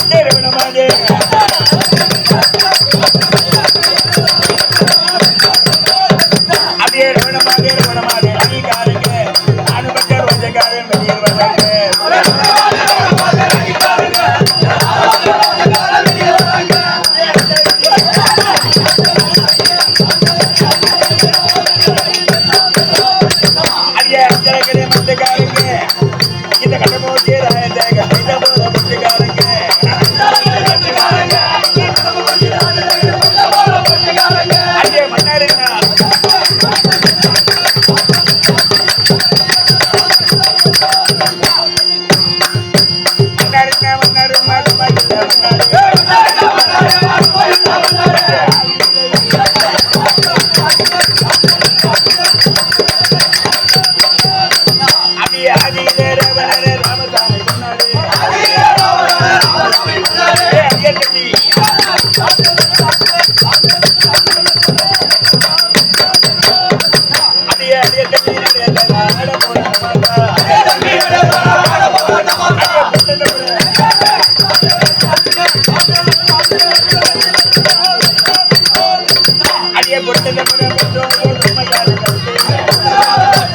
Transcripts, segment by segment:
இந்த மன்னாருன்னா மன்னாரு மாடு மாடு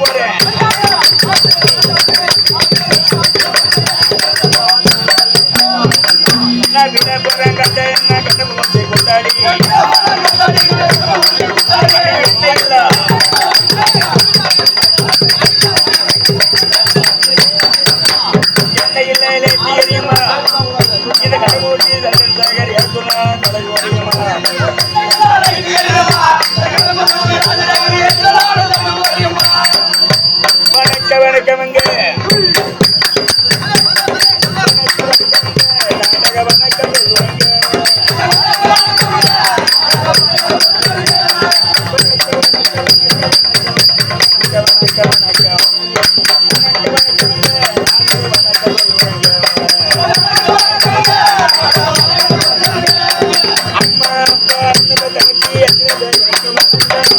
போறேன் அம்மா அப்பா அண்ணன் தங்கச்சி எத்தனை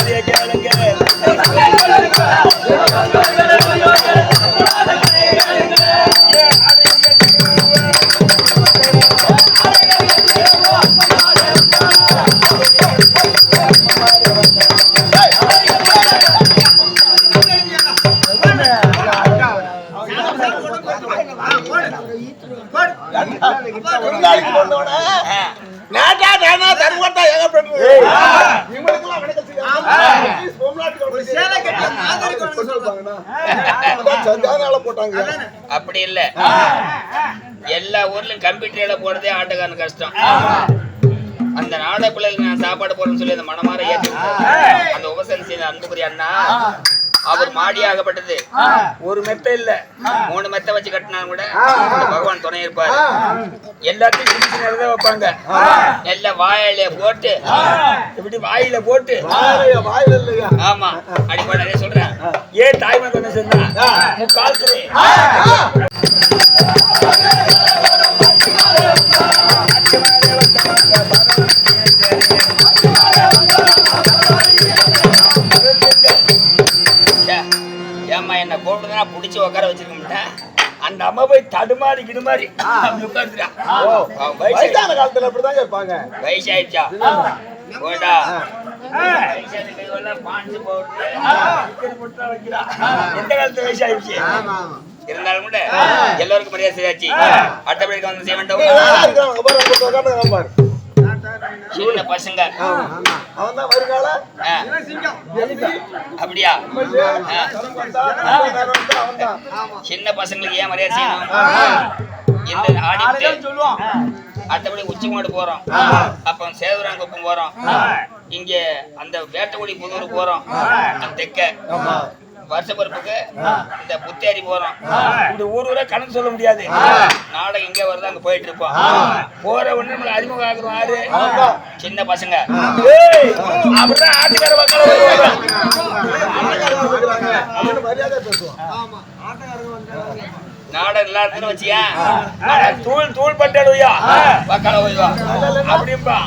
கண்டபடாம கதையை கேளுங்க ஏன் அப்படி இல்ல எல்லா ஊர்லயும் கம்ப்யூட்டர்ல போறதே ஆட்டக்காரன் கஷ்டம். அந்த நாட பிள்ளைகளுக்கு நான் சாப்பாடு போறேன்னு சொல்லி அந்த மனமாற ஏற்றி அந்த உபசரி செய்த அன்புக்குரிய அண்ணா அவர் மாடி ஆகப்பட்டது. ஒரு மெத்த இல்ல. மூணு மெத்த வச்சு கட்டினா கூட பகவான் துணை இருப்பாரு. எல்லாத்தையும் சின்ன வைப்பாங்க. எல்லாம் வாயில போட்டு இப்படி வாயில போட்டு? ஆமா அடிப்படை சொல்றேன். ஏன் தாய்மை என்ன சொன்னா ஏம்மா என்ன கூப்பிட்டுனா புடிச்சு உட்கார வச்சிருக்க அந்த அம்மா போய் தடுமாறி கிடுமாறி அப்படி உட்காந்துட்டா அவன் வயசு வயசான காலத்துல அப்படிதாங்க இருப்பாங்க வயசாயிடுச்சா? போட்டு எந்த காலத்து வயசாயிடுச்சு இருந்தாலும் கூட எல்லாருக்கும் மரியாதை செய்யாச்சு அடுத்தபடி வந்து செய்ய வேண்டாம். சின்ன பசங்க அப்படியா. சின்ன பசங்களுக்கு ஏன் மரியாதை செய்யணும் இந்த ஆடிட்டு அடுத்தபடி உச்சி மாடு போறோம் அப்ப சேதுரான் குப்பம் போறோம் இங்க அந்த வேட்டக்குடி புதூர் போறோம் தெக்க வருஷ பருப்புக்கு இந்த புத்தேரி போறோம் இந்த ஊர் ஊரா கணக்கு சொல்ல முடியாது நாடகம் எங்க வருது அங்க போயிட்டு இருப்போம் போற உடனே நம்மள அறிமுகம் ஆகுறோம் ஆறு சின்ன பசங்க அப்படிதான் ஆட்டுக்கார மக்கள் நாடகம் எல்லா வச்சியா? தூள் தூள் பட்டாடுவியா வக்கால ஓய்வா அப்படிம்பா.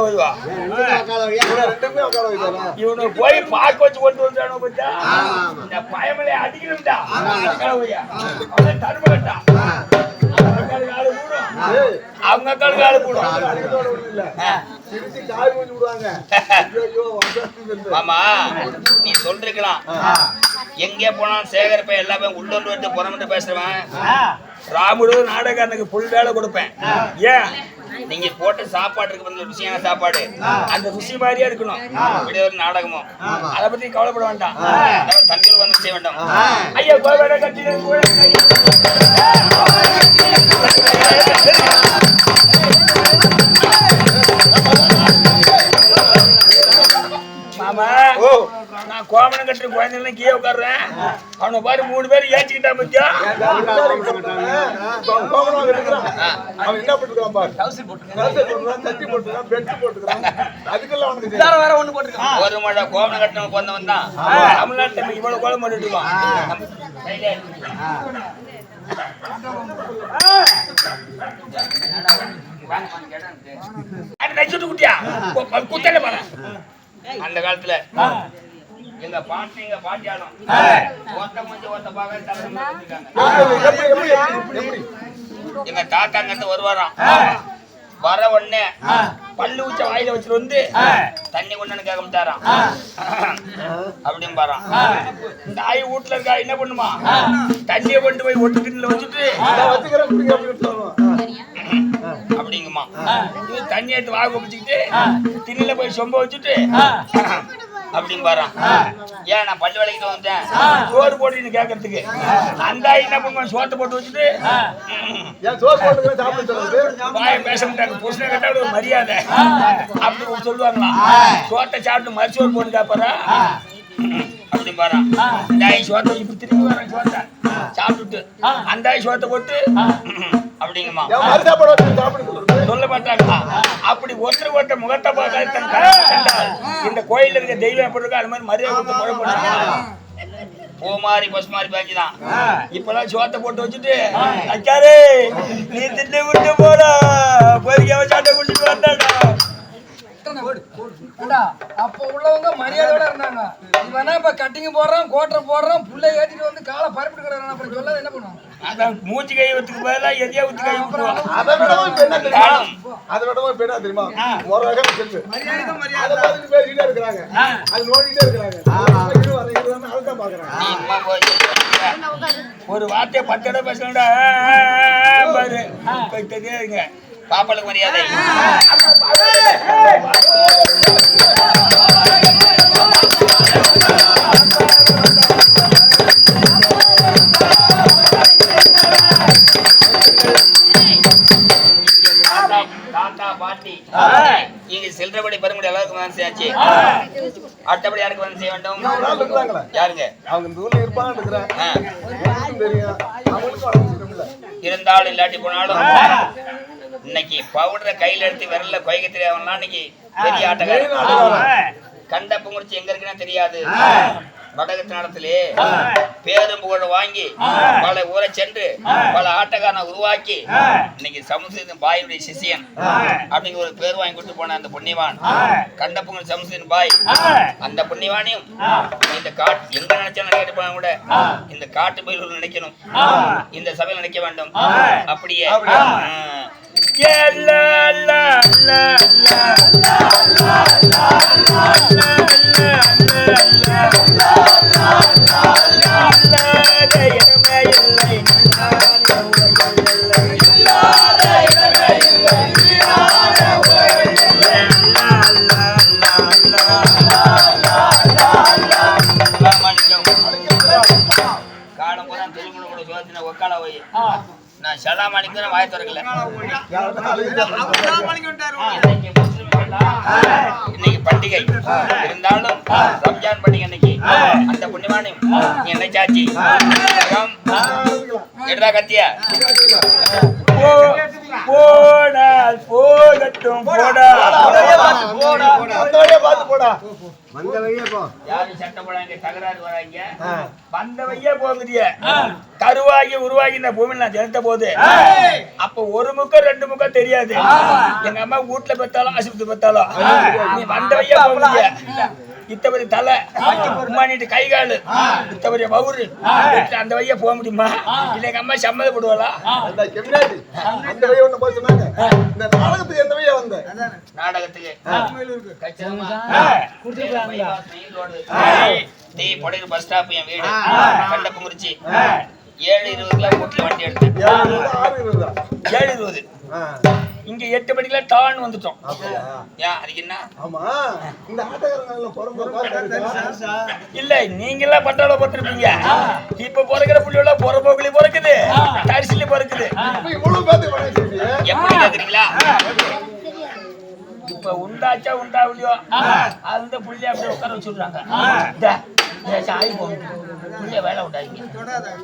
ஓய்வா இவனை போய் பார்க்க வச்சு கொண்டு வந்தானோ பச்சா இந்த பயமலை அடிக்கணும்டா. வக்கால ஓய்யா அவன் ஏய், அவங்க அக்காளுக்கு ஆளு கூடும். சிரிச்சு காய் விடுவாங்க. மாமா நீ சொல்லிருக்கலாம் எங்கே போனாலும் சேகர் பையன் எல்லாமே உள்ளூர் விட்டு புறமிட்டு பேசுறவன். ராமுடு நாடகாரனுக்கு புல் வேலை கொடுப்பேன். ஏன்? நீங்க போட்ட சாப்பாட்டுக்கு வந்து ருசியான சாப்பாடு. அந்த ருசி மாதிரியே இருக்கணும். இப்படி ஒரு நாடகமும் அதை பத்தி கவலைப்பட வேண்டாம். தண்ணீர் வந்து செய்ய வேண்டாம். ஐயா கோவேட கட்டின நான் கோமணம் கட்டுற குழந்தைங்க கீழே உட்காடுறேன் அவனை பாரு மூணு பேர் ஏச்சிக்கிட்டா பத்தியா அவன் என்ன போட்டுக்கிறான் பாரு. கவுசர் போட்டுக்கிறான், சட்டி போட்டுக்கிறான், பெல்ட் போட்டுக்கிறான். அதுக்கெல்லாம் அவனுக்கு தெரியும். ஒரு மழை கட்டின தமிழ்நாட்டுல இவ்வளவு கோலம் பண்ணிட்டு இருக்கான் குட்டியா குத்தல பாரு அந்த காலத்துல. எங்க பாட்டி எங்க பாட்டியாலும் ஒத்த கொஞ்சம் ஒத்த பாக்க? எங்க தாத்தா அங்கிருந்து வருவாராம். வர உடனே பல்லு ஊச்ச வாயில வச்சுட்டு வந்து தண்ணி கொண்டு கேட்க மாட்டாராம். அப்படின்னு பாராம். தாய் வீட்டுல இருக்கா என்ன பண்ணுமா? தண்ணியை கொண்டு போய் ஒட்டு திண்ணில வச்சுட்டு. அப்படிங்குமா. இது தண்ணி எடுத்து வாங்க வச்சுக்கிட்டு திண்ணில போய் சொம்ப வச்சுட்டு அப்படின்னு பாராம் ஏன் நான் பல்லு விலைக்கு வந்தேன்? சோறு போட்டு கேட்கறதுக்கு அந்த என்ன பண்ணுவான்? சோத்தை போட்டு வச்சுட்டு? வாய பேச மாட்டாங்க. புருஷனை கேட்டா ஒரு மரியாதை. அப்படி சொல்லுவாங்களா சோத்தை சாப்பிட்டு மறுசோறு போட்டு கேட்பாரா அப்படி பாரா. இந்த ஆயி சோத்தை இப்படி திரும்பி வரேன் சோத்தை. சாப்பிட்டுட்டு. அந்த ஆயி சோத்தை போட்டு அப்படிங்கம்மா? சொல்ல? மாட்டாங்களா அப்படி ஒருத்தர் ஒருத்தர் முகத்தை தன் கண்டால் இந்த கோயில்ல இருக்க தெய்வம் எப்படி இருக்கோ அது மாதிரி மரியாதை கொடுத்து குழப்பம் பூ மாதிரி பஸ் மாதிரி பேச்சுதான் இப்பெல்லாம் சோத்தை போட்டு வச்சுட்டு அக்காரே நீ திட்டு விட்டு போடா. பொறிக்க சாட்டை குடிச்சிட்டு வந்தாடா. அப்ப உள்ளவங்க மரியாதையோட இருந்தாங்க இவனா இப்ப கட்டிங் போடுறான் கோட்டை போடுறான் புள்ளை ஏத்திட்டு வந்து காலை பரப்பிட்டு கிடக்குறான் அப்புறம் சொல்லாத என்ன பண்ணுவான் அதான் மூச்சு கை ஊத்துக்கு பதிலா எதையா ஊத்து கை அதை விடவும் இப்ப என்ன தெரியுமா? அதை விடவும் இப்ப என்ன தெரியுமா? ஒரு வகையான செல்வு. அதை பார்த்துட்டு பேசிக்கிட்டே இருக்கிறாங்க. அது நோண்டிக்கிட்டே இருக்கிறாங்க. அதுதான் போய் ஒரு வார்த்தையை பத்து இடம் பேசணும்டா பாரு பாப்பாளுக்கு மரியாதை இங்க செல்றபடி பெருமுடி வந்து செய்யாச்சு. அடுத்தபடி யாருக்கு வந்து செய்ய வேண்டும்? யாருங்க அவங்க இருந்தாலும் இல்லாட்டி போனாலும். இன்னைக்கு பவுடரை கையில எடுத்து விரல்ல கொய்க தெரியாமலாம் இன்னைக்கு பெரிய ஆட்டக்காரன். கண்ட புங்குறிச்சி எங்க இருக்குன்னு தெரியாது. வடகத்து நடத்திலே பேரும் புகழ் வாங்கி பல ஊரை சென்று பல ஆட்டக்காரனை உருவாக்கி இன்னைக்கு சமுசிதன் பாயுடைய சிஷியன் அப்படிங்கிற ஒரு பேர் வாங்கி கொடுத்து போன அந்த புண்ணியவான். கண்ட புங்கல் சமுசிதன் பாய். அந்த புண்ணியவானையும் இந்த காட்டு எங்க நினைச்சாலும் நினைக்கிட்டு போனா கூட இந்த காட்டு பயிலூர் நினைக்கணும். இந்த சபையில் நினைக்க வேண்டும். அப்படியே. ஆ. மாணிக்கம். சலாம் சதா மாணிக்கம் வாய திறக்கல. இன்னைக்கு பண்டிகை. இருந்தாலும் ரம்ஜான் பண்டிகை இன்னைக்கு அந்த புண்ணியமானி நீ நினைச்சாச்சு எடுறா கத்தியா? போடால் போகட்டும் போடா. வழியா பார்த்து போடா. யாரு சட்டை போடாங்க தகராறு வராங்க? வந்த போகுதிய கருவாகி உருவாகி இந்த பூமியில நான் ஜனித்த போது. அப்ப ஒரு முக்கம் ரெண்டு முக்கம் தெரியாது. எங்க அம்மா வீட்டுல பெத்தாலும் ஆஸ்பத்திரி பெத்தாலும். நீ வந்த வையே போகுதிய இத்தபடி தலை. உம்மானிட்டு கை காலு இத்தபடி வவுறு அந்த வைய போக முடியுமா? இல்ல எங்க அம்மா சம்மதப்படுவாளா அந்த கெமினாடி அந்த வழியா ஒண்ணு போய் சொன்னாங்க. இந்த நாடகத்துக்கு எந்த வழியா வந்த? நாடகத்துக்கு. டீ பொடையில் பஸ் ஸ்டாப் என் வீடு. கண்டப்புங்குறிச்சி ஏழு இருபதுல வீட்டுல வண்டி எடுத்தேன். ஏழு இருபது, இங்க எட்டு மணிக்குல டான் வந்துட்டோம்? ஏன் அதுக்கு என்ன? ஆமா. இந்த ஆட்டக்காரங்க எல்லாம் புறம்போக்கா இல்ல நீங்க எல்லாம் பட்டாள பார்த்திருப்பீங்க இப்ப பிறக்கிற புள்ளியோட புறம்போக்குலி பிறக்குது. தரிசிலி பிறக்குது. இவ்வளவு சொல்றியே எப்படி கேக்குறீங்களா? இப்ப உண்டாச்சா உண்டாவலையோ? அந்த புள்ளி அப்படியே உட்கார வச்சுடுறாங்க. ஆகி போகும் புள்ளிய வேலை விட்டாங்க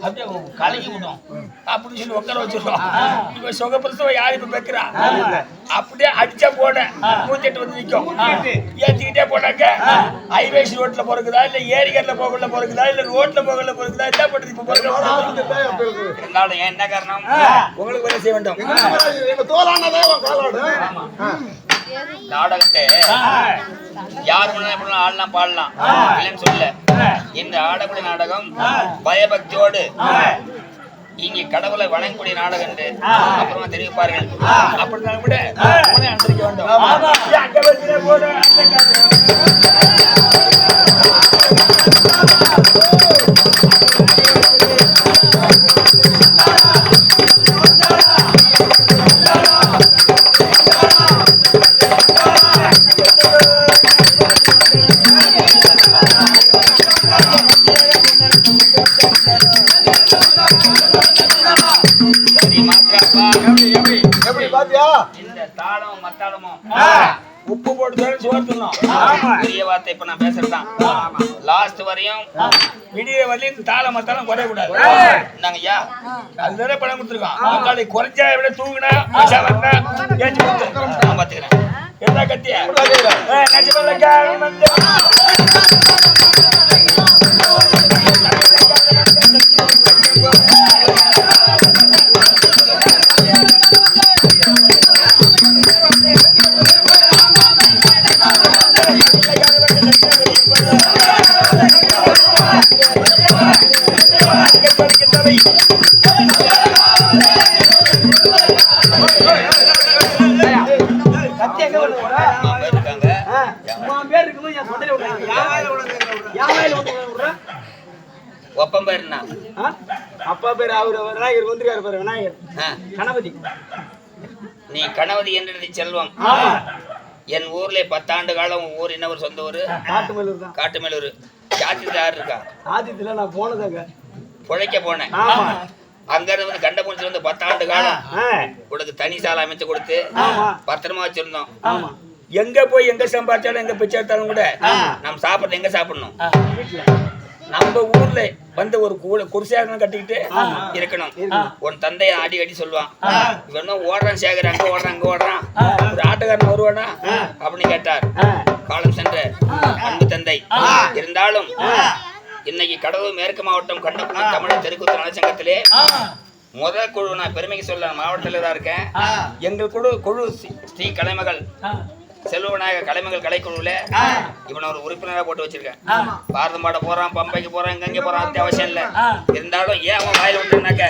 அப்படியே கலக்கி விடும் அப்படின்னு சொல்லி உட்கார வச்சிருக்கோம் இப்ப சுகப்பிரசவ யார் இப்ப பெக்கிறா அப்படியே அடிச்சா போட மூச்சட்டு வந்து நிக்கும் ஏத்திக்கிட்டே போனாங்க ஹைவேஸ் ரோட்ல பிறகுதா இல்ல ஏரிகள்ல போகல பிறகுதா இல்ல ரோட்ல போகல பிறகுதா என்ன பண்றது இப்ப இருந்தாலும் ஏன் என்ன காரணம் உங்களுக்கு வேலை செய்ய வேண்டும் நாடகத்தை யார் வேணாலும் ஆடலாம் பாடலாம். இல்லைன்னு சொல்லல. இந்த ஆடக்கூடிய நாடகம் பயபக்தியோடு இங்க கடவுளை வணங்கக்கூடிய நாடகம் என்று அப்புறமா தெரிவிப்பார்கள். அப்படின்னா கூட அனுசரிக்க வேண்டும். உப்பு போட்டு. பெரிய வார்த்தை இப்ப நான் பேசுறதுதான் லாஸ்ட் வரையும் விடிய வரலையும் தாள மத்தாலும் குறைய கூடாது. நாங்க ஐயா. அதுதானே பணம் கொடுத்துருக்கோம் முக்காலி குறைஞ்சா விட தூங்குனா பைசா வந்தா ஏற்றி கொடுத்து நான் பாத்துக்கிறேன். என்ன கத்திய நஜமல்ல காரணம் வந்து அம்மா ஒப்பம் பேர் என்ன அப்பா பேரு அவரு விநாயகர் வந்திருக்காரு பாரு விநாயகர். கணபதி. நீ கணவதி என்றது செல்வம். என் ஊர்ல பத்தாண்டு காலம் உன் ஊர் என்ன ஒரு சொந்த ஊரு? காட்டுமல்லூர் தான். காட்டுமேலூர் ஜாத்தியில் யார் இருக்கா? ஆதித்துல நான் போனதாங்க. பிழைக்க போனேன். அங்க இருந்து வந்து கண்டபுடிச்சு வந்து பத்தாண்டு காலம். உனக்கு தனி சாலை அமைச்சு கொடுத்து பத்திரமா வச்சிருந்தோம். ஆமா. எங்க போய் எங்க சம்பாதிச்சாலும் எங்க பிச்சை எடுத்தாலும் கூட நம்ம சாப்பிட்றது எங்க சாப்பிடணும்? நம்ம ஊர்ல வந்து ஒரு கூட குடிசாகனம் கட்டிக்கிட்டு இருக்கணும். உன் தந்தைய அடி அடி சொல்லுவான். இவனும் ஓடுறான் சேகர் அங்க ஓடுறான் அங்க ஓடுறான். ஒரு ஆட்டக்காரன் வருவானா? அப்படின்னு கேட்டார். காலம் சென்ற அன்பு தந்தை. இருந்தாலும் இன்னைக்கு கடலூர் மேற்கு மாவட்டம் கண்டபுரி தமிழர் தெருக்கூத்து நலச்சங்கத்திலே முதல் குழு நான் பெருமைக்கு சொல்ல மாவட்ட தலைவரா இருக்கேன். எங்கள் குழு குழு ஸ்ரீ- ஸ்ரீ கலைமகள். செல்வநாயக கலைமகள் கலைக்குழுல இவனை ஒரு உறுப்பினரா போட்டு வச்சிருக்கேன். பாரதம் பாட போறான் பம்பைக்கு போறான் இங்க போறான் அத்தியாவசியம் இல்ல. இருந்தாலும் ஏன் அவன் வாயில விட்டுனாக்க?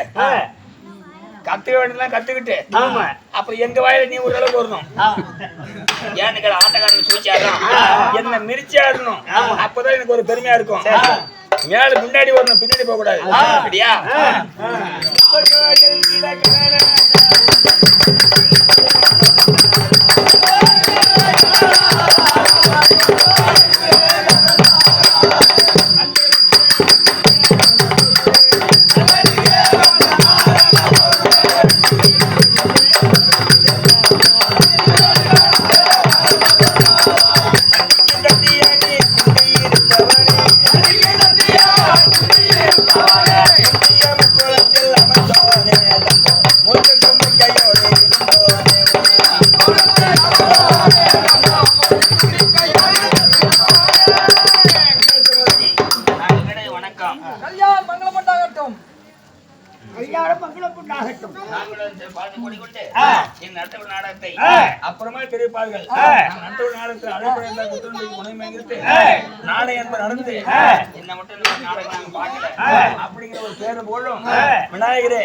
கத்துக்க வேண்டியதெல்லாம் கத்துக்கிட்டு. ஆமா. அப்புறம் எங்க வாயில நீ ஒரு அளவுக்கு வரணும் ஏன்னு கேள ஆட்டக்காரன் சூழ்ச்சி ஆடணும் என்ன மிரிச்சு ஆடணும் அப்பதான் எனக்கு ஒரு பெருமையா இருக்கும். மேல முன்னாடி வரணும் பின்னாடி போக கூடாது அப்படியா? நான் நட்டவு நாடகத்தில் அழைப்படைந்த குற்றங்களுக்கு உணவு என்பது நடந்து என்ன மட்டும் நாடகம் நாங்க பார்க்கல அப்படிங்கிற ஒரு பேரு போலும் விநாயகரே.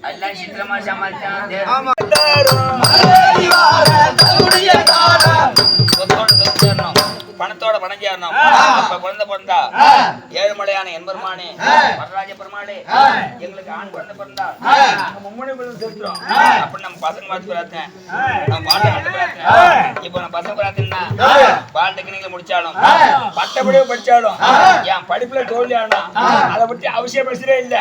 வர வேணுங்க சைலேட் எல்லாம் சித்திரமா சமாளிச்சான் சொத்தோட சொத்து சேரணும் பணத்தோட அப்ப குழந்தை பிறந்தா ஏழுமலையான எம்பெருமானே வரராஜ பெருமாளே எங்களுக்கு ஆண் குழந்தை பிறந்தா மும்முனை பிள்ளை சேர்த்துறோம் அப்ப நம்ம பசங்க பார்த்து பிரார்த்தனை. நம்ம பாட்டை கட்டு பிரார்த்தனை. இப்ப நம்ம பசங்க பிரார்த்தனை பால் டெக்னிக்கல முடிச்சாலும் பட்டப்படியே படிச்சாலும் என் படிப்புல தோல்வி ஆனா அதை பத்தி அவசியம் பேசுறே இல்ல.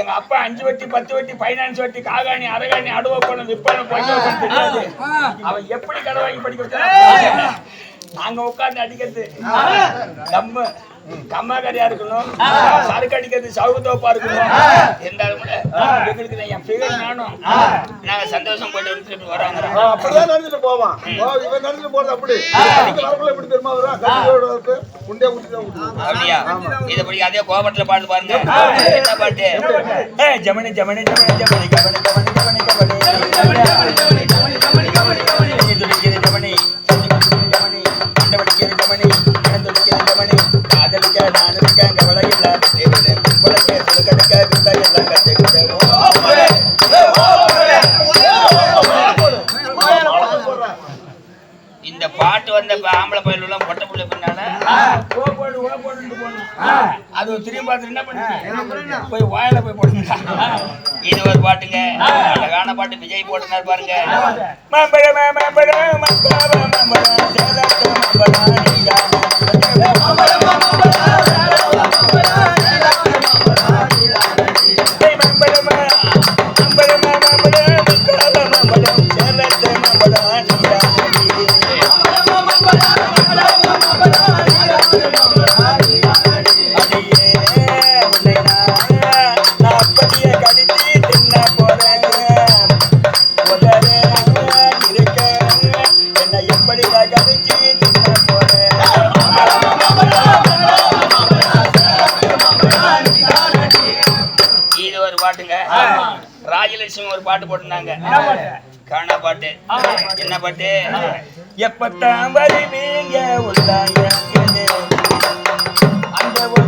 எங்க அப்பா அஞ்சு வட்டி பத்து வட்டி பைனான்ஸ் வட்டி காகாணி அரகாணி அடுவ பணம் விற்பனை அவன் எப்படி கடை வாங்கி படிக்க வச்சான்? நாங்க உட்கார்ந்து அடிக்கிறது நம்ம கம்மாக்கரையா இருக்கணும் சரக்கு அடிக்கிறது சவுத்தோப்பா இருக்கணும் இருந்தாலும் கூட எங்களுக்கு என் பிகை நானும் நாங்க சந்தோஷம் போயிட்டு வந்து திருப்பி வராங்க அப்படிதான் நடந்துட்டு போவான் இவன் நடந்துட்டு போறது அப்படி வரப்புல எப்படி தெரியுமா வரும் கட்டியோட வரப்பு முண்டே குட்டி தான் குட்டி அப்படியா இத படி அதே கோபத்துல பாட்டு பாருங்க என்ன பாட்டு ஏ ஜமனி ஜமனி ஜமனி ஜமனி கபனி கபனி கபனி கபனி ஜமனி ஜமனி ஜமனி ஜமனி கண்டபடிக்கிற ஜமனி கண்டபடிக்கிற ஜமனி காதலிக்க நானலிக்க கவலை இல்ல கும்பலக்க சுலகடுக்க வித்த எல்லாம் கத்துக்கிட்டு இந்த பாட்டு வந்த இப்ப ஆம்பளை பயில எல்லாம் பொட்டை புள்ள போடணும் அது திரும்பி பார்த்து என்ன பண்ணுச்சு போய் வாயில போய் போடுங்க. இது ஒரு பாட்டுங்க அழகான பாட்டு விஜய் போட்டுனார் பாருங்க மம்பட மம்பட மம்பட மம்பட சேலத்து மம்பட நீயா நரசிம்ம ஒரு பாட்டு போட்டிருந்தாங்க. காணா பாட்டு? என்ன பாட்டு? எப்பத்தான் வருவீங்க உள்ளாங்க அந்த ஒரு